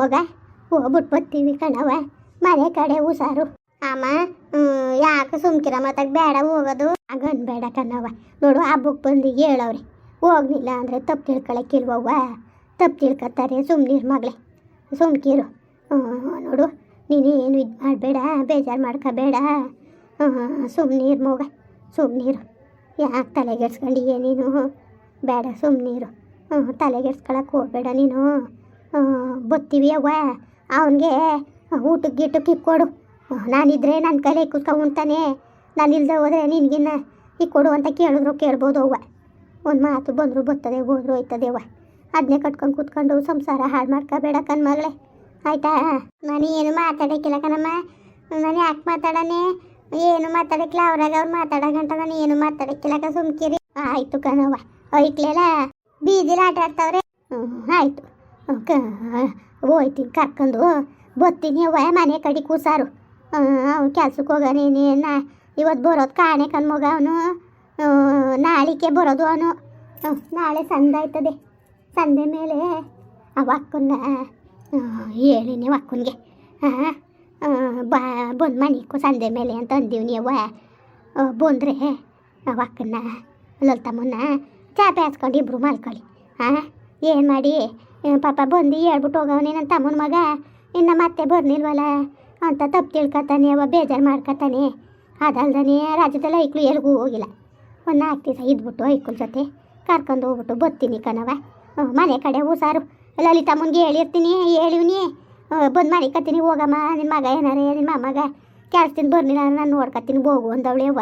ಮಗ ಹೋಗ್ಬಿಟ್ಟು ಬರ್ತೀವಿ ಕಣವ ಮನೆ ಕಡೆ ಹುಷಾರು. ಅಮ್ಮ ಯಾಕೆ ಸುಮ್ಕಿರ ಮತ್ತಾಗ ಬೇಡ ಹೋಗೋದು? ಆಗನ್ ಬೇಡ ಕಣವ ನೋಡು ಹಬ್ಬಕ್ಕೆ ಬಂದು ಹೇಳವ್ರಿ. ಹೋಗ್ಲಿಲ್ಲ ಅಂದರೆ ತಪ್ಪು ತಿಳ್ಕೊಳಕ್ಕಿಲ್ವವ್ವ? ತಪ್ಪು ತಿಳ್ಕೊತಾರೆ ಸುಮ್ಮನಿರು ಮಗಳೇ. ಸುಮ್ಕಿರು. ನೋಡು, ನೀನೇನು ಇದು ಮಾಡಬೇಡ, ಬೇಜಾರು ಮಾಡ್ಕೋಬೇಡ. ಸುಮ್ಮನೀರು ಮಗ ಸುಮ್ಮನೀರು ಯಾಕೆ ತಲೆಗೆಡ್ಸ್ಕೊಂಡಿಯೇ ನೀನು? ಬೇಡ ಸುಮ್ಮನೀರು ಹ್ಞೂ ತಲೆಗೆಡ್ಸ್ಕೊಳಕ್ಕೆ ಹೋಗ್ಬೇಡ ನೀನು. ಬತ್ತೀವಿ ಅವ್ವ. ಅವನಿಗೆ ಊಟಕ್ಕೆ ಗೀಟಕ್ಕೆ ಇಕ್ಕೊಡು. ನಾನಿದ್ರೆ ನನ್ನ ಕೈಲೇ ಕುತ್ಕೊಂಡು ಉಣ್ತಾನೆ ನಾನು ಇಲ್ಲದೆ ಹೋದ್ರೆ ನಿನಗಿನ್ನ ಇಕ್ಕೊಡು ಅಂತ ಕೇಳಿದ್ರು, ಕೇಳ್ಬೋದು ಅವ್ವ. ಒಂದು ಮಾತು ಬಂದರು ಬತ್ತದೆ, ಹೋದ್ರು ಹೋಯ್ತದೆ ಅವ್ವ. ಅದನ್ನೇ ಕಟ್ಕೊಂಡು ಕೂತ್ಕೊಂಡು ಸಂಸಾರ ಹಾಳು ಮಾಡ್ಕೋಬೇಡ ಕಣ್ಮಗಳೇ. ಆಯ್ತಾ? ನಾನು ಏನು ಮಾತಾಡೋಕ್ಕಿಲ್ಲ ಕಣಮ್ಮ. ನಾನು ಯಾಕೆ ಮಾತಾಡನೆ? ಏನು ಮಾತಾಡಕ್ಕಿಲ್ಲ, ಅವ್ರಾಗ ಅವ್ರು ಮಾತಾಡೋ ನಾನು ಏನು ಮಾತಾಡಕ್ಕಿಲ್ಲ ಸುಮ್ಕಿರಿ. ಆಯಿತು ಕಣವ್ವ. ಐಕ್ಲೆಲ್ಲ ಬೀದಿಲಿ ಆಟ ಆಡ್ತಾವ್ರೆ. ಹ್ಞೂ ಆಯಿತು. ಹೋಯ್ತೀನಿ ಕರ್ಕೊಂಡು ಬತ್ತೀನಿ ಅವ್ವ ಮನೆ ಕಡೆ ಕೂಸಾರು. ಅವ್ನು ಕೆಲ್ಸಕ್ಕೆ ಹೋಗೋನೇನ ಇವತ್ತು ಬರೋದು ಕಾಣೆ ಕಣ್ ಮಗ ಅವನು. ನಾಳಿಕೆ ಬರೋದು ಅವನು. ನಾಳೆ ಸಂದ ಆಯ್ತದೆ. ಸಂದೆ ಮೇಲೆ ಅವ ಅಕ್ಕನ ಹೇಳಿನಿ ಅಕ್ಕನಿಗೆ. ಬಾ ಬಂದು ಮನೆಗೂ ಸಂದೆ ಮೇಲೆ ಅಂತ ಅಂದೀವಿ ಅವ್ವ. ಆ, ಬಂದ್ರೆ ಅವ ಅಕ್ಕನ್ನ ಲಲಿತಮ್ಮನ್ನ ಚಾಪೆ ಹಾಸ್ಕೊಂಡು ಇಬ್ಬರು ಮಲ್ಕೊಳ್ಳಿ. ಹಾಂ ಏನು ಮಾಡಿ? ಆ, ಪಾಪ ಬಂದು ಹೇಳ್ಬಿಟ್ಟು ಹೋಗವನೇ ನನ್ನ ತಮ್ಮನ ಮಗ. ಇನ್ನು ಮತ್ತೆ ಬರ್ನಿಲ್ವಲ್ಲ ಅಂತ ತಪ್ಪು ತಿಳ್ಕೊತಾನೆ, ಅವ ಬೇಜಾರು ಮಾಡ್ಕೊತಾನೆ. ಅದಲ್ದನೆ ರಾಜ್ಯದಲ್ಲಿ ಐಕ್ಳು ಎಲ್ಗೂ ಹೋಗಿಲ್ಲ. ಒಂದು ನಾಲ್ಕು ದಿವಸ ಇದ್ಬಿಟ್ಟು ಐಕ್ಳ ಜೊತೆ ಕರ್ಕೊಂಡು ಹೋಗ್ಬಿಟ್ಟು ಬರ್ತೀನಿ ಕಣವ ಮನೆ ಕಡೆ ಹುಷಾರು. ಲಲಿತಮ್ಮನಿಗೆ ಹೇಳಿರ್ತೀನಿ ಹೇಳಿವ್ನಿ ಬಂದು ಮನೆ ಕತ್ತೀನಿ ಹೋಗಮ್ಮ. ನಿನ್ನ ಮಗ ಏನಾರೆ ನಿಮ್ಮ ಮಗ ಕೆಲ್ಸದಿಂದ ಬರ್ಲಿಲ್ಲ ನಾನು ನೋಡ್ಕತ್ತೀನಿ, ಹೋಗು ಅಂದವಳೆ ಅವ್ವ.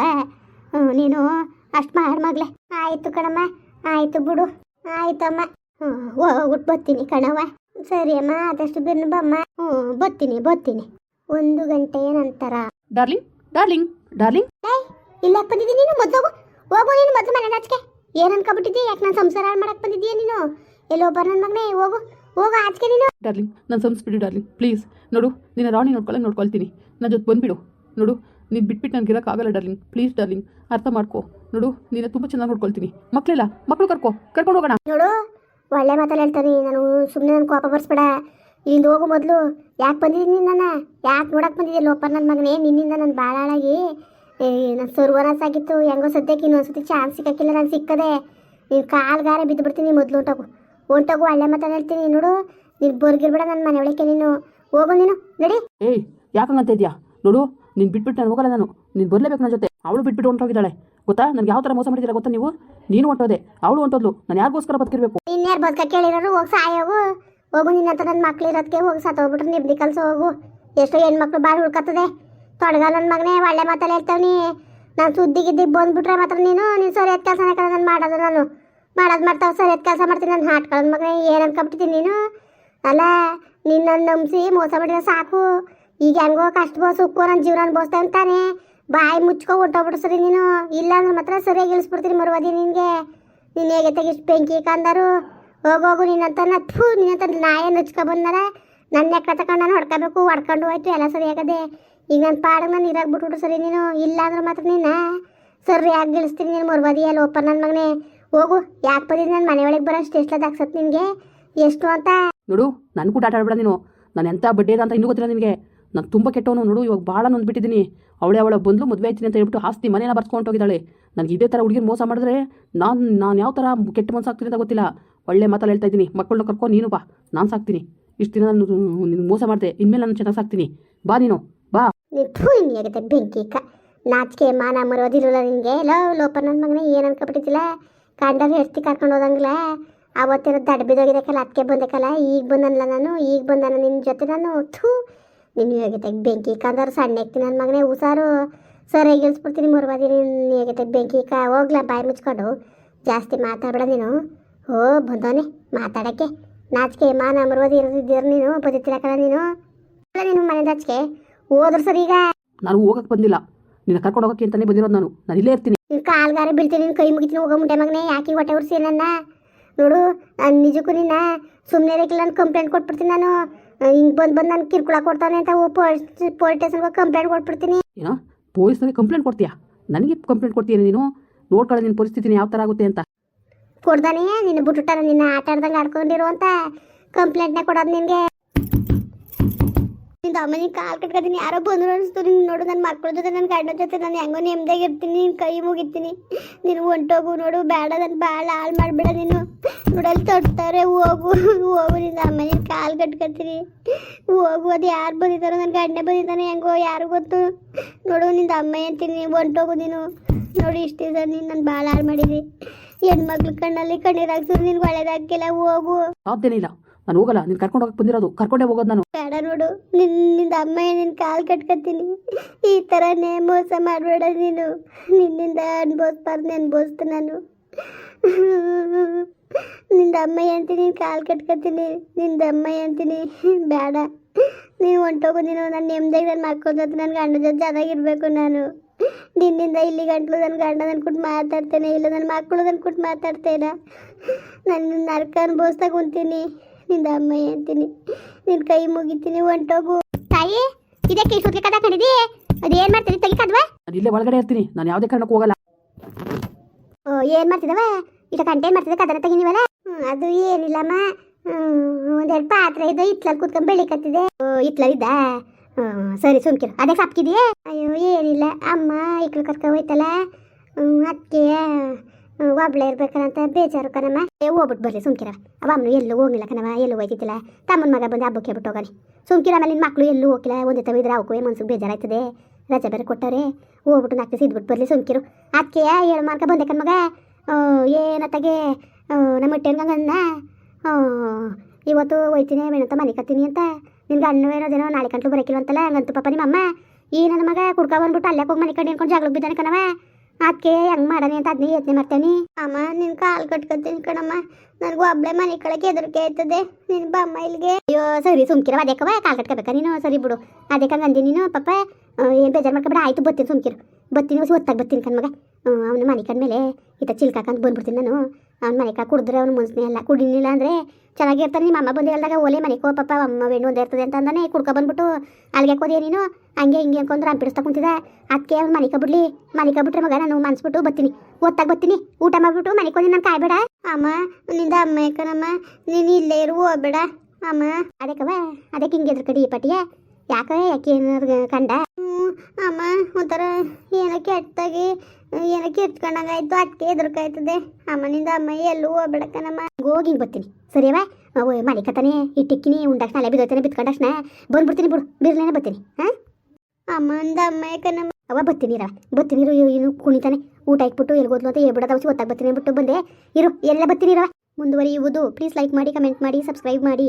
ಹ್ಞೂ ನೀನು ಅಷ್ಟು ಮಾಡಿ ಮಗ್ಲೆ ಆಯಿತು ಕಣಮ್ಮ, ಆಯಿತು ಬಿಡು. ಆಯ್ತಮ್ಮ. ಹ್ಞೂ ಹೋಗ್ಬಿಟ್ಟು ಬರ್ತೀನಿ ಕಣವ್ವ. ಸರಿ ಅಮ್ಮ ಆದಷ್ಟು ಬಿರ್ನು ಬಮ್ಮ. ಹ್ಞೂ ಬರ್ತೀನಿ ಬರ್ತೀನಿ. ಒಂದು ಗಂಟೆ ನಂತರ. Darling darling darling. ಇಲ್ಲ ಬಂದಿದ್ದೀನಿ ನೀನು? ಮೊದಲು ಹೋಗು. ಹೋಗು ನೀನು ಮೊದಲು ಮನೆ ನಾಚಿಕೆ. ಏನು ಅನ್ಕೊಬಿಟ್ಟಿದ್ದಿ? ಯಾಕೆ ನಾನು ಸಂಸಾರ ಹಾಳು ಮಾಡಕ್ಕೆ ಬಂದಿದ್ದೀಯ ನೀನು? ಬರ ನನ್ನ ಮಗನೇ? ಹೋಗು. ಹೋಗು ಆಚೆಗೆ ನೀನು. ಡಾರ್ಲಿಂಗ್ ನಾನು ಸಂಸ್ಬಿಡು ಡಾರ್ಲಿಂಗ್. ಪ್ಲೀಸ್ ನೋಡು ನಿನ್ನ ರಾಣಿ ನೋಡ್ಕೊಳ್ಳೋಕೆ ನೋಡ್ಕೊಳ್ತೀನಿ. ನನ್ನ ಜೊತೆ ಬಂದುಬಿಡು. ನೋಡು ನೀನು ಬಿಟ್ಬಿಟ್ಟು ನನಗೆ ಇರೋಕ್ಕಾಗಲ್ಲ ಡಾರ್ಲಿಂಗ್. ಪ್ಲೀಸ್ ಡಾರ್ಲಿಂಗ್ ಅರ್ಥ ಮಾಡ್ಕೋ. ನೋಡು ನೀನು ತುಂಬ ಚೆನ್ನಾಗಿ ನೋಡ್ಕೊಳ್ತೀನಿ. ಮಕ್ಕಳಿಲ್ಲ ಮಕ್ಕಳು ಕರ್ಕೋ ಕರ್ಕೊಂಡು ಹೋಗೋಣ. ನೋಡು ಒಳ್ಳೆ ಮಾತಲ್ಲಿ ಹೇಳ್ತಾನೆ ನಾನು ಸುಮ್ಮನೆ ನನ್ನ ಕೋಪ ಬರ್ಸ್ಬೇಡ. ಇಲ್ಲಿಂದ ಹೋಗು ಮೊದಲು. ಯಾಕೆ ಬಂದಿದ್ದೀನಿ ನಾನು ಯಾಕೆ ನೋಡಕ್ಕೆ ಬಂದಿದ್ದೆ? ಲೋಪ ನನ್ನ ಮಗನೇ, ನಿನ್ನಿಂದ ನಾನು ಭಾಳ ಹಾಳಾಗಿ. ನನ್ನ ಸರ್ವನಾಸ ಆಗಿತ್ತು. ಹೆಂಗೋ ಸದ್ಯಕ್ಕೆ ಇನ್ನೊಂದ್ಸತಿ ಚಾನ್ಸ್ ಸಿಕ್ಕಕ್ಕಿಲ್ಲ ನಾನು ಸಿಕ್ಕದೆ. ನೀನು ಕಾಲ್ಗಾರ ಬಿದ್ದು ಬಿಡ್ತೀನಿ ಮೊದಲು ಹೊಂಟೋಗು ಹೊಂಟೋಗು ಒಳ್ಳೆ ಮಾತಲ್ಲಿ ಹೇಳ್ತೀನಿ ನೋಡು. ನೀನು ಬರ್ಗಿರ್ಬೇಡ ನನ್ನ ಮನೆ ಒಳಕ್ಕೆ ನೀನು. ಹೋಗು ನೀನು, ನಡಿ. ಏಯ್ ಯಾಕಂಗಂತ ಇದೆಯಾ ನೋಡು, ನೀನು ಬಿಟ್ಬಿಟ್ಟು ನಾನು ಹೋಗಲ್ಲ ನಾನು. ನೀನು ಬರಲೇಬೇಕು ನನ್ನ ಜೊತೆ. ಅವಳು ಬಿಟ್ಬಿಟ್ಟು ಹೊಂಟೋಗಿದ್ದಾಳೆ. ಗೊತ್ತಾ? ನನ್ಗೆ ಯಾವ ಥರ ಮೋಸ ಮಾಡಿದ್ದೀರಾ ಗೊತ್ತಾ ನೀವು? ನೀನು ಹೊಂಟೋದೆ, ಅವಳು ಹೊಂಟೋದ್ಲು, ನಾನು ಯಾರಿಗೋಸ್ಕರ ಬದುಕಿರ್ಬೇಕು? ಬದುಕ ಕೇಳಿರೋರು ಹೋಗಿ ಸಾಯೋಗು, ಹೋಗು ನಿನ್ನಂತ ನನ್ನ ಮಕ್ಳು ಇರೋದಕ್ಕೆ ಹೋಗಿ ಸತ್ತೋಗ್ಬಿಟ್ರೆ ನಿಮ್ದು ಕಲ್ಸ ಹೋಗು. ಎಷ್ಟೋ ಹೆಣ್ಮಕ್ಳು ಭಾಳ ಹುಡ್ಕತ್ತದೆ. ತೊಡಗಲ್ಲ ನನ್ನ ಮಗನೇ, ಒಳ್ಳೆ ಮಾತಲ್ಲಿ ಹೇಳ್ತಾವ್ನಿ ನಾನು ಸುದ್ದಿಗಿದ್ದಿ ಬಂದ್ಬಿಟ್ರೆ ಮಾತ್ರ ನೀನು ನೀನು ಸರಿಯಾದ ಕೆಲಸನೇ ಕೆಲಸ ನಾನು ಮಾಡೋದು ನಾನು. ಮಾಡೋದು ಮಾಡ್ತಾವ, ಸರಿಯಾದ ಕೆಲಸ ಮಾಡ್ತೀನಿ, ನಾನು ಹಾಟ್ಕೊಳ್ಳೋದು ಮಗನೇ, ಏನು ಅನ್ಕೊಂಬಿಟ್ಟಿದ್ದೀನಿ ನೀನು? ಅಲ್ಲ ನಿನ್ನ ನಂಬಿಸಿ ಮೋಸ ಮಾಡಿದ್ರೆ ಸಾಕು. ಈಗ ಹೆಂಗೋ ಕಷ್ಟ ಬೋ ಸುಕ್ಕು ನನ್ನ ಜೀವನ ಅನ್ಭವಿಸ್ತಾ ಅಂತಾನೆ. ಬಾಯಿ ಮುಚ್ಕೊ ಹೊಟ್ಟೋಗ್ಬಿಡು ಸರಿ ನೀನು. ಇಲ್ಲ ಅಂದ್ರೆ ಮಾತ್ರ ಸರಿಯಾಗಿ ಇಳಿಸ್ಬಿಡ್ತೀನಿ ಮರುವದಿ ನಿನಗೆ. ನೀನು ಹೇಗೆ ತೆಗಿಸ್ ಬೆಂಕಿ ಕಂದರು? ಹೋಗೋಗು ನಿನ್ನಂತ ಥೂ, ನಿನ್ನಂತ ನಾಯೇ ನುಚ್ಕೊ ಬಂದಾರ. ನನ್ನ ಎಕ್ಕ ತಗೊಂಡು ನಾನು ಹೊಡ್ಕೋಬೇಕು, ಹೊಡ್ಕೊಂಡು ಹೋಯ್ತು, ಎಲ್ಲ ಸರಿ ಆಗದೆ. ಈಗ ನನ್ನ ಪಾಡಿಗೆ ನಾನು ಇರಾಕ್ ಬಿಟ್ಬಿಟ್ಟು ಸರಿ ನೀನು. ಇಲ್ಲ ಅಂದ್ರೆ ಮಾತ್ರ ನೀನು ಸರಿಯಾಗಿ ಗಿಳಿಸ್ತೀನಿ ನೀನು ಮರುವದಿ, ಅಲ್ಲಿ ಓಪನ್ ನನ್ನ ಮಗನೇ. ಹೋಗು, ಯಾಕೆ ಬಂದಿದ್ದು? ನನ್ನ ಮನೆ ಒಳಗೆ ಬರೋ ಸ್ಟೇಷನ್ ಹಾಕ್ಸತ್ ನಿನಗೆ? ಎಷ್ಟು ಅಂತ? ನೋಡು, ನನ್ಗೂ ಆಟ ಆಡ್ಬೇಡ ನೀನು. ನಾನು ಎಂಥ ಬಡ್ಡಿ ಅಂತ ಇನ್ನೂ ಗೊತ್ತಿಲ್ಲ ನಿನಗೆ. ನಾನು ತುಂಬ ಕೆಟ್ಟವನು, ನೋಡು, ಇವಾಗ ಭಾಳ ನೊಂದ್ಬಿಟ್ಟಿದ್ದೀನಿ ಅವಳೆ ಅವಳ ಬಂದು ಮದುವೆ ಆಯ್ತೀನಿ ಅಂತ ಹೇಳ್ಬಿಟ್ಟು ಆಸ್ತಿ ಮನೇನ ಬರ್ಸ್ಕೊಂಡು ಹೋಗಿದ್ದಾಳೆ. ನನಗೆ ಇದೇ ಥರ ಹುಡುಗಿನ ಮೋಸ ಮಾಡಿದ್ರೆ ನಾನು ನಾನು ಯಾವ ಥರ ಕೆಟ್ಟ ಮನಸ್ಸು ಆಗ್ತೀನಿ ಅಂತ ಗೊತ್ತಿಲ್ಲ. ಒಳ್ಳೆ ಮಾತಲ್ಲಿ ಹೇಳ್ತಾ ಇದ್ದೀನಿ. ಮಕ್ಕಳನ್ನ ಕರ್ಕೊಂಡು ನೀನು ಬಾ. ನಾನು ಸಾಕ್ತೀನಿ. ಇಷ್ಟು ದಿನ ನಾನು ನಿನ್ನ ಮೋಸ ಮಾಡಿದೆ. ಇನ್ಮೇಲೆ ನಾನು ಚೆನ್ನಾಗಿ ಸಾಕ್ತೀನಿ. ಬಾ ನೀನು. ಬಾ. ನಿನಗೆ ಬೆಂಕಿ ನಾಚಿಕೆ, ಮಾನ ಮರೋದಿರಲ್ಲ ನಿನಗೆ. ಲೋ, ಲೋಪ ನನ್ನ ಮಗನೇ, ಏನು ಅನ್ಕೊಬಿಟ್ಟಿದ್ದಿಲ್ಲ? ಕಂಡವ್ರು ಹೆಡ್ತಿ ಕರ್ಕೊಂಡು ಹೋದಂಗಿಲ್ಲ ಅವತ್ತಿರೋ ದಡ್ ಬಿದ್ದೋಗಿದ್ದಕ್ಕಲ್ಲ ಅದಕ್ಕೆ ಬಂದಕ್ಕಲ್ಲ, ಈಗ ಬಂದನಲ್ಲ ನಾನು, ಈಗ ಬಂದಾನ ನಿನ್ನ ಜೊತೆ ನಾನು. ಥೂ. ನಿನ್ನ ಹೇಗೆ ಬೆಂಕಿ ಕಂದರ ಸಣ್ಣ ಎಕ್ತಿ ನನ್ನ ಮಗನೇ ಹುಷಾರು. ಸರಿಯಾಗಿ ಇಳಿಸ್ಬಿಡ್ತೀನಿ ಮುರ್ಬಾದಿ ನಿನ್ನ ಹೇಗೆ ಬೆಂಕಿ ಕ ಹೋಗ್ಲಾ ಬಾಯಿ ಮುಚ್ಕೊಂಡು. ಜಾಸ್ತಿ ಮಾತಾಡಬೇಡ ನೀನು. ಓ ಬಂದವನೆ ಮಾತಾಡೋಕ್ಕೆ. ನಾಚಿಕೆ ಮಾನ ಮರುವಾದಿ ಇರೋದಿದ್ದೀರ ನೀನು ಬದುತ್ತಿರಕಲ್ಲ ನೀನು. ಅಲ್ಲ ನೀನು ಮನೆ ನಾಚಿಕೆ. ಹೋದ್ರು ಸರಿ ಈಗ. ನಾನು ಹೋಗಕ್ಕೆ ಬಂದಿಲ್ಲ. ನಿನ್ನ ಕರ್ಕೊಂಡು ಹೋಗಕ್ಕೆ ಅಂತಾನೆ ಬಂದಿರೋದು ನಾನು. ನಾನು ಇಲ್ಲೇ ಇರ್ತೀನಿ. ನೀನು ಕಾಲ್ಗಾರ ಬೀಳ್ತೀನಿ ನೀನು ಕೈ ಮುಗಿತೀನಿ ಹೋಗೋ ಮುಂಟೆ ಮಗನೇ. ಯಾಕೆ ಹೊಟ್ಟೆ ಉರ್ಸಿ ನನ್ನ? ನೋಡು ನಾನು ನಿಜಕ್ಕೂ ನಿನ್ನ ಸುಮ್ಮನೆ ಇರಕ್ಕಿಲ್ಲ ನಾನು ಕಂಪ್ಲೇಂಟ್ ಕೊಟ್ಬಿಡ್ತೀನಿ ನಾನು. ಹಿಂಗೆ ಬಂದು ಬಂದು ನಾನು ಕಿರ್ಕುಳ ಕೊಡ್ತಾನೆ ಅಂತ ಪೊಲೀಸ್ ಪೊಲೀಸ್ ಸ್ಟೇಷನ್ಗೆ ಕಂಪ್ಲೇಂಟ್ ಕೊಟ್ಬಿಡ್ತೀನಿ. ಏನೋ ಪೊಲೀಸ್ನವ್ರಿಗೆ ಕಂಪ್ಲೇಂಟ್ ಕೊಡ್ತೀಯಾ? ನನಗೆ ಕಂಪ್ಲೇಂಟ್ ಕೊಡ್ತೀಯ ನೀನು? ನೋಡ್ಕೊಳ್ಳೋ ನಿನ್ನ ಪರಿಸ್ಥಿತಿನ ಯಾವ ಥರ ಆಗುತ್ತೆ ಅಂತ. ಕೊಡ್ದಾನೆ ನಿನ್ನ ಬಿಟ್ಟುಟ್ಟಾರ ನಿನ್ನ ಆಟ ಆಡ್ದಂಗೆ ಆಡ್ಕೊಂಡಿರುವಂತ ಕಂಪ್ಲೇಂಟ್ನೇ ಕೊಡೋದು ನಿನಗೆ. ಅಮ್ಮನ ಕಾಲು ಕಟ್ಕೊತೀನಿ ಯಾರೋ ಬಂದ್ರು ಅನಿಸ್ತು ನೀನು ನೋಡು ನನ್ನ ಮಕ್ಕಳ ಜೊತೆ ನನ್ನ ಗಂಡನ ಜೊತೆ ನಾನು ಹೆಂಗೋ ನೆಮ್ಮದಿಯಾಗಿ ಇರ್ತೀನಿ ನೀನು ಕೈ ಮುಗಿತೀನಿ. ನೀನು ಹೊಂಟೋಗು ನೋಡು ಬೇಡ ನನ್ನ ಭಾಳ ಹಾಳು ಮಾಡಬೇಡ ನೀನು. ನೋಡಲ್ಲಿ ತೊಡ್ತಾರೆ ಹೋಗು ಹೋಗು ಆಮೇಲೆ ಕಾಲು ಕಟ್ಕೊತೀನಿ ಹೋಗು ಅದು ಯಾರು ಬಂದಿದ್ದಾರೋ ನನ್ನ ಗಂಡ ಬಂದಿದ್ದಾನೆ ಹೆಂಗೋ ಯಾರು ಗೊತ್ತು. ನೋಡು ನಿಂದ ಅಮ್ಮ ಅಂತೀನಿ ಹೊಂಟೋಗು ನೀನು. ನೋಡಿ ಇಷ್ಟು ದಿವಸ ನೀನು ನನ್ನ ಭಾಳ ಹಾಳು ಮಾಡಿದಿ. ಹೆಣ್ಮಕ್ಳು ಕಣ್ಣಲ್ಲಿ ಕಣ್ಣೀರು ಹಾಕ್ಸಿದ್ರು ನಿನ್ಗೆ ಒಳ್ಳೇದಾಗಿಲ್ಲ ಹೋಗು. ಸಾಧ್ಯನಿಲ್ಲ ನಾನು ಹೋಗಲ್ಲ ನೀನು ಕರ್ಕೊಂಡು ಹೋಗಕ್ಕೆ ಬಂದಿರೋದು. ಕರ್ಕೊಂಡೇ ಹೋಗೋದು ನಾನು. ಬೇಡ ನೋಡು ನಿನ್ನಿಂದ ಅಮ್ಮ ನಿನ್ನ ಕಾಲು ಕಟ್ಕೊತೀನಿ ಈ ಥರನೇ ಮೋಸ ಮಾಡಬೇಡ ನೀನು. ನಿನ್ನಿಂದ ಅನ್ಬೋಸ್ಬಾರ್ದು ಅನ್ಭವಿಸ್ತು ನಾನು. ನಿಂದ ಅಮ್ಮ ಅಂತೀನಿ ನೀನು ಕಾಲು ಕಟ್ಕೊತೀನಿ. ನಿಂದ ಅಮ್ಮ ಅಂತೀನಿ. ಬೇಡ. ನೀವು ಹೊಂಟೋಗು ನೀನು ನನ್ನ ನೆಮ್ಮದಿಯಾಗಿ ನನ್ನ ಮಕ್ಕಳ ಜೊತೆ ನನ್ನ ಗಂಡ ಜೊತೆ ಚೆನ್ನಾಗಿರ್ಬೇಕು ನಾನು. ನಿನ್ನಿಂದ ಇಲ್ಲಿ ಗಂಟ್ಲು ನನ್ನ ಗಂಡ ನನ್ನ ಕುಟ್ಟು ಮಾತಾಡ್ತೇನೆ ಇಲ್ಲ ನನ್ನ ಮಕ್ಕಳು ನನ್ನ ಕುಟ್ಟು ಮಾತಾಡ್ತೇನೆ. ನನ್ನ ನರಕ ಅನುಭವಿಸ್ತಾ ಕುಂತೀನಿ ನಿಂದ ಅಮ್ಮ ಅಂತೀನಿ. ನಿನ್ನ ಕೈ ಮುಗಿತೀನಿ ಹೊಂಟೋಗು. ತಾಯಿ ಇದಕ್ಕೆ ಇಷ್ಟೊತ್ತಿಗೆ ಕದ ಕಂಡಿದಿ ಅದೇನು ಮಾಡ್ತೀನಿ ತೆಗಿ ಕದ್ವಾ. ನಾನು ಇಲ್ಲೇ ಒಳಗಡೆ ಇರ್ತೀನಿ. ನಾನು ಯಾವುದೇ ಕಾರಣಕ್ಕೂ ಹೋಗಲ್ಲ. ಓ ಏನು ಮಾಡ್ತಿದವ? ಇಷ್ಟ ಕಂಟೇನ್ ಮಾಡ್ತದೆ ಕದನ ತೆಗಿನಿವಲ್ಲ ಅದು ಏನಿಲ್ಲಮ್ಮ. ಒಂದೆರಡು ಪಾತ್ರೆ ಇದು ಇತ್ಲಲ್ಲಿ ಕುತ್ಕೊಂಡು ಬೆಳಿಕತ್ತಿದೆ ಇದ್ದಾ? ಸರಿ ಸುಮ್ಕಿರು ಅದೇ ಸಾಪ್ಕಿದೆಯೇ? ಅಯ್ಯೋ, ಏನಿಲ್ಲ. ಅಮ್ಮ, ಇಕ್ಳು ಕರ್ಕೊ ಹೋಯ್ತಲ್ಲ. ಅದಕ್ಕೆ ಒಬ್ಳೆ ಇರ್ಬೇಕಂತ ಬೇಜಾರು ಕಣಮ್ಮ. ಏ ಹೋಗ್ಬಿಟ್ಟು ಬರ್ಲಿ ಸುಮ್ಕಿರ ಅವ ಅಮ್ಮನು ಎಲ್ಲೂ ಹೋಗ್ಲಿಲ್ಲ ಕಣವ ಎಲ್ಲೂ ಹೋಯ್ತಿದ್ದಿಲ್ಲ. ತಮ್ಮನ ಮಗ ಬಂದು ಹಬ್ಬಕ್ಕೆ ಬಿಟ್ಟು ಹೋಗಲಿ ಸುಮ್ಕಿರ ಆಮೇಲೆ ನಿನ್ನ ಮಕ್ಕಳು ಎಲ್ಲೂ ಹೋಗಿಲ್ಲ ಒಂದೇ ತವ ಇದ್ರೆ ಅವಕ್ಕೂ ಮನ್ಸಿಗೆ ಬೇಜಾರಾಯ್ತದೆ. ರಜೆ ಬೇರೆ ಕೊಟ್ಟವ್ರೆ. ಹೋಗ್ಬಿಟ್ಟು ನಾಲ್ಕು ದಿವಸ ಇದ್ಬಿಟ್ಟು ಬರ್ಲಿ ಸುಮ್ಕಿರು ಅದಕ್ಕೆ ಏಳು ಮಾರ್ಕ ಬಂದೆ ಕಣ್ಮಗ ಏನತ್ತಾಗೆ ನಮ್ಮ ಹೊಟ್ಟೆನ್ಗಂಗನ್ನ ಇವತ್ತು ಒಯ್ತೀನಿ ಬೇಣಂತ ಮನೆ ಕತ್ತೀನಿ ಅಂತ. ನಿನ್ಗೆ ಅಣ್ಣ ಏನೋದೇನೋ ನಾಳೆ ಕಂಟ್ಲು ಬರೋಕಿಲ್ಲ ಅಂತಲ್ಲ ಹಂಗಂತು ಪಾಪ ನಿಮ್ಮಮ್ಮ. ಈ ನನ್ನ ಮಗ ಕುಡ್ಕ ಬಂದ್ಬಿಟ್ಟು ಅಲ್ಲೇ ಹೋಗಿ ಮನೆ ಕಡೆ ಅನ್ಕೊಂಡು ಜಗಳ ಬಿದ್ದಾನೆ ಕಣವ ಅದಕ್ಕೆ ಹೆಂಗೆ ಮಾಡಾನೆ ಅಂತ ಅದನ್ನೇ ಯೋಚನೆ ಮಾಡ್ತೇನೆ. ಅಮ್ಮ ನಿನ್ ಕಾಲು ಕಟ್ಕೊತೀನಿ ಕಣಮ್ಮ. ನನಗೂ ಒಬ್ಳೆ ಮನೆ ಕಳಕ್ಕೆ ಎದುರಿಕೆ ಆಯ್ತದೆ. ನಿನ್ನ ಬಮ್ಮ ಇಲ್ಲಿಗೆ? ಅಯ್ಯೋ ಸರಿ ಸುಮ್ಕಿರ ಅದಕ್ಕವ ಕಾಲು ಕಟ್ಕೋಬೇಕಾ ನೀನು? ಸರಿ ಬಿಡು. ಅದಕ್ಕೆ ಹಂಗಂದಿ ನೀನು ಪಾಪ ಏನು ಬೇಜಾರು ಮಾಡ್ಕೊಬೇಡ ಆಯ್ತು ಬರ್ತೀನಿ ಸುಮ್ಕಿರು. ಬರ್ತೀನಿ ಹೊಸ ಬತ್ತಿನ ಬರ್ತೀನಿ ಕಣ್ಮಗ ಅವನ ಮನೆ ಕಂಡ್ಮೇಲೆ ಈತ ಚಿಲ್ಕಾಕಂತ ಬಂದ್ಬಿಡ್ತೀನಿ ನಾನು. ಅವ್ನ ಮನೆ ಕಾ ಕುಡಿದ್ರೆ ಅವ್ನು ಮುಂಚೆ ಎಲ್ಲ ಕುಡಿಲಿಲ್ಲ ಅಂದರೆ ಚೆನ್ನಾಗಿರ್ತಾನೆ ನಿಮ್ಮ ಅಮ್ಮ ಬಂದು ಹೇಳಿದಾಗ ಓಲೆ ಮನೆ ಹೋ ಪಾಪ ಅಮ್ಮ ವೇಣು ಒಂದೇ ಇರ್ತದೆ ಅಂತಂದಾನೆ ಕುಡ್ಕೊ ಬಂದ್ಬಿಟ್ಟು ಅಲ್ಲಿಗೆ ಹಾಕೋದೇ ನೀನು? ಹಂಗೆ ಹಿಂಗೆ ಅನ್ಕೊಂಡ್ರೆ ಅಂಪಿಡಿಸ್ತಾ ಕುಂತಿದ್ದ. ಅದಕ್ಕೆ ಅವ್ನು ಮನೆ ಬಿಡ್ಲಿ ಮನೆ ಕಬಿಟ್ರೆ ಮಗ ನಾನು ಮನ್ಸ್ಬಿಟ್ಟು ಬರ್ತೀನಿ. ಓದ್ತಾಗ ಬರ್ತೀನಿ. ಊಟ ಮಾಡಿಬಿಟ್ಟು ಮನೆ ಕೋದಿ ನಾನು ಕಾಯ್ಬೇಡ. ಅಮ್ಮ ನಿಂದ ಅಮ್ಮ ಯಾಕನಮ್ಮ? ನೀನು ಇಲ್ಲೇ ಇರು ಹೋಗ್ಬೇಡ. ಅಮ್ಮ. ಅದಕ್ಕವ ಅದಕ್ಕೆ ಹಿಂಗೆ ಇದ್ರ ಕಡೆ ಈ ಪಟ್ಟಿಯ ಯಾಕೆ ಯಾಕೆ ಏನಾದ್ರು ಕಂಡ? ಹ್ಞೂ ಅಮ್ಮ ಒಂಥರ ಏನೋ ಕೆಟ್ಟಾಗಿ ಏನೋ ಕಿರ್ಚ್ಕೊಂಡಂಗಾಯ್ತು ಅದಕ್ಕೆ ಎದುರ್ಕಾಯ್ತದೆ ಅಮ್ಮನಿಂದ ಅಮ್ಮ ಎಲ್ಲೂ ಹೋಗ್ಬೇಡಕ್ಕನಮ್ಮ. ಹೋಗಿ ಹಿಂಗೆ ಬರ್ತೀನಿ. ಸರಿಯವಾ ಅವು ಮನೆ ಈ ಟಿಕ್ಕಿನಿ ಉಂಡಕ್ಷಣ ಅಲ್ಲೇ ಬಿದ್ದೋಯ್ತಾನೆ ಬಿತ್ಕೊಂಡಕ್ಷಣ ಬಂದ್ಬಿಡ್ತೀನಿ ಬಿಡು ಬಿರ್ಲೇನೆ ಬರ್ತೀನಿ. ಹಾಂ? ಅಮ್ಮಂದ ಅಮ್ಮ ಯಾಕನಮ್ಮ ಅವ ಬರ್ತೀನಿ ಬರ್ತೀನಿ ಇರು ಇನ್ನು ಕುಣಿತಾನೆ. ಊಟ ಇಕ್ಬಿಟ್ಟು ಎಲ್ಗೋದ್ಲು ಅಂತ ಹೇಳ್ಬಿಡೋದು ಅವಸಿ ಗೊತ್ತಾಗ ಬರ್ತೀನಿ ಬಿಟ್ಟು ಬಂದೆ. ಇರು ಎಲ್ಲ ಬರ್ತೀನಿ ಇರವ. ಮುಂದುವರಿಯುವುದು. ಪ್ಲೀಸ್ ಲೈಕ್ ಮಾಡಿ ಕಮೆಂಟ್ ಮಾಡಿ ಸಬ್ಸ್ಕ್ರೈಬ್ ಮಾಡಿ.